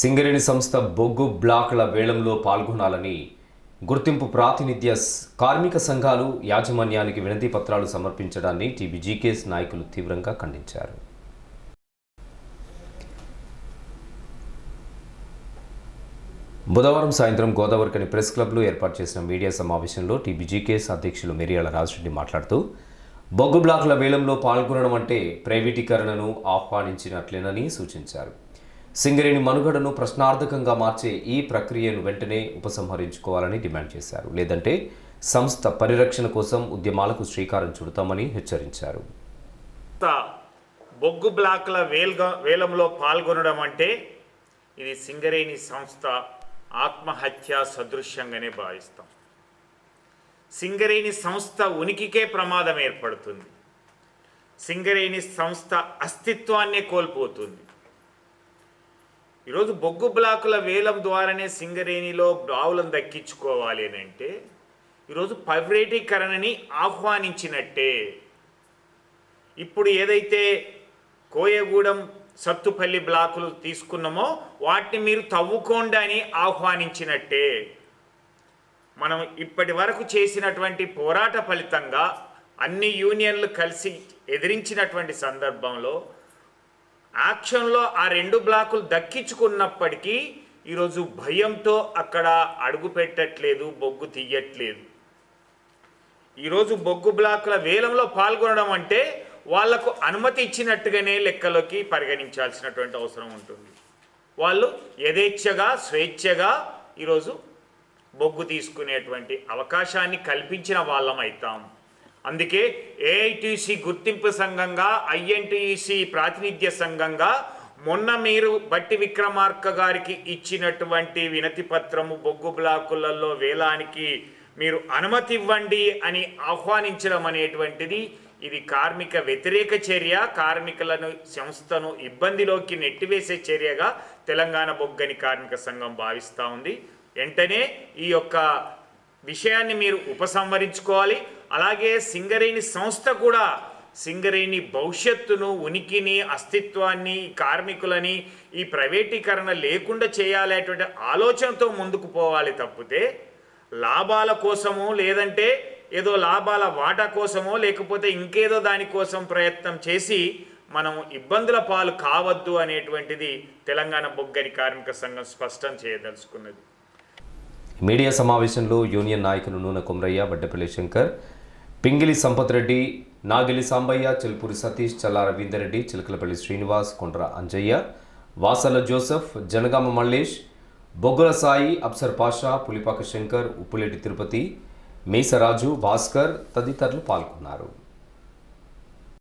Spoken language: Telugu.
సింగరేణి సంస్థ బొగ్గు బ్లాకుల వేలంలో పాల్గొనాలని గుర్తింపు ప్రాతినిధ్య కార్మిక సంఘాలు యాజమాన్యానికి వినతి పత్రాలు సమర్పించడాన్ని టీబీజీకేఎస్ నాయకులు తీవ్రంగా ఖండించారు. బుధవారం సాయంత్రం గోదావరికని ప్రెస్ క్లబ్లో ఏర్పాటు చేసిన మీడియా సమావేశంలో టీబీజీకేఎస్ అధ్యక్షులు మిరియాల రాజరెడ్డి మాట్లాడుతూ బొగ్గు బ్లాకుల వేలంలో పాల్గొనడం అంటే ప్రైవేటీకరణను ఆహ్వానించినట్లేనని సూచించారు. సింగరేణి మనుగడను ప్రశ్నార్థకంగా మార్చే ఈ ప్రక్రియను వెంటనే ఉపసంహరించుకోవాలని డిమాండ్ చేశారు. లేదంటే సంస్థ పరిరక్షణ కోసం ఉద్యమాలకు శ్రీకారం చుడతామని హెచ్చరించారు. బొగ్గు బ్లాక్ల వేల్గా వేలంలో పాల్గొనడం అంటే ఇది సింగరేణి సంస్థ ఆత్మహత్య సదృశ్యంగానే భావిస్తాం. సింగరేణి సంస్థ ఉనికికే ప్రమాదం ఏర్పడుతుంది. సింగరేణి సంస్థ అస్తిత్వాన్నే కోల్పోతుంది. ఈరోజు బొగ్గు బ్లాకుల వేలం ద్వారానే సింగరేణిలో బావులను దక్కించుకోవాలి అని అంటే ఈరోజు ప్రైవేటీకరణని ఆహ్వానించినట్టే. ఇప్పుడు ఏదైతే కోయగూడెం సత్తుపల్లి బ్లాకులు తీసుకున్నామో వాటిని మీరు తవ్వుకోండి అని ఆహ్వానించినట్టే. మనం ఇప్పటి వరకు చేసినటువంటి పోరాట ఫలితంగా అన్ని యూనియన్లు కలిసి ఎదిరించినటువంటి సందర్భంలో యాక్షన్లో ఆ రెండు బ్లాకులు దక్కించుకున్నప్పటికీ ఈరోజు భయంతో అక్కడ అడుగు పెట్టట్లేదు బొగ్గు తీయట్లేదు. ఈరోజు బొగ్గు బ్లాకుల వేలంలో పాల్గొనడం అంటే వాళ్ళకు అనుమతి ఇచ్చినట్టుగానే లెక్కలోకి పరిగణించాల్సినటువంటి అవసరం ఉంటుంది. వాళ్ళు యథేచ్ఛగా స్వేచ్ఛగా ఈరోజు బొగ్గు తీసుకునేటువంటి అవకాశాన్ని కల్పించిన వాళ్ళం అవుతాం అందుకే ఏఐటీసీ గుర్తింపు సంఘంగా ఐఎన్టీసీ ప్రాతినిధ్య సంఘంగా మొన్న మీరు బట్టి విక్రమార్క గారికి ఇచ్చినటువంటి వినతి పత్రము బొగ్గు బ్లాకులలో వేలానికి మీరు అనుమతి ఇవ్వండి అని ఆహ్వానించడం అనేటువంటిది ఇది కార్మిక వ్యతిరేక చర్య. కార్మికులను సంస్థను ఇబ్బందిలోకి నెట్టివేసే చర్యగా తెలంగాణ బొగ్గని కార్మిక సంఘం భావిస్తూ ఉంది. వెంటనే ఈ యొక్క విషయాన్ని మీరు ఉపసంహరించుకోవాలి. అలాగే సింగరేణి సంస్థ కూడా సింగరేణి భవిష్యత్తును ఉనికిని అస్తిత్వాన్ని కార్మికులని ఈ ప్రైవేటీకరణ లేకుండా చేయాలనేటువంటి ఆలోచనతో ముందుకు పోవాలి తప్పితే లాభాల కోసమో లేదంటే ఏదో లాభాల వాటా కోసమో లేకపోతే ఇంకేదో దానికోసం ప్రయత్నం చేసి మనం ఇబ్బందుల పాలు కావద్దు అనేటువంటిది తెలంగాణ బొగ్గని కార్మిక సంఘం స్పష్టం చేయదలుచుకున్నది. మీడియా సమావేశంలో యూనియన్ నాయకులు నూనె కుమ్రయ్య వడ్డపల్లి శంకర్ పింగిలి సంపత్ రెడ్డి నాగిలి సాంబయ్య చిల్పూరి సతీష్ చల్లా రవీందర్ చిలకలపల్లి శ్రీనివాస్ కొండ్ర అంజయ్య వాసల జోసెఫ్ జనగామ మల్లేష్ బొగ్గుల సాయి అప్సర్ పాషా పులిపాక శంకర్ ఉప్పులేటి తిరుపతి మీసరాజు భాస్కర్ తదితరులు పాల్గొన్నారు.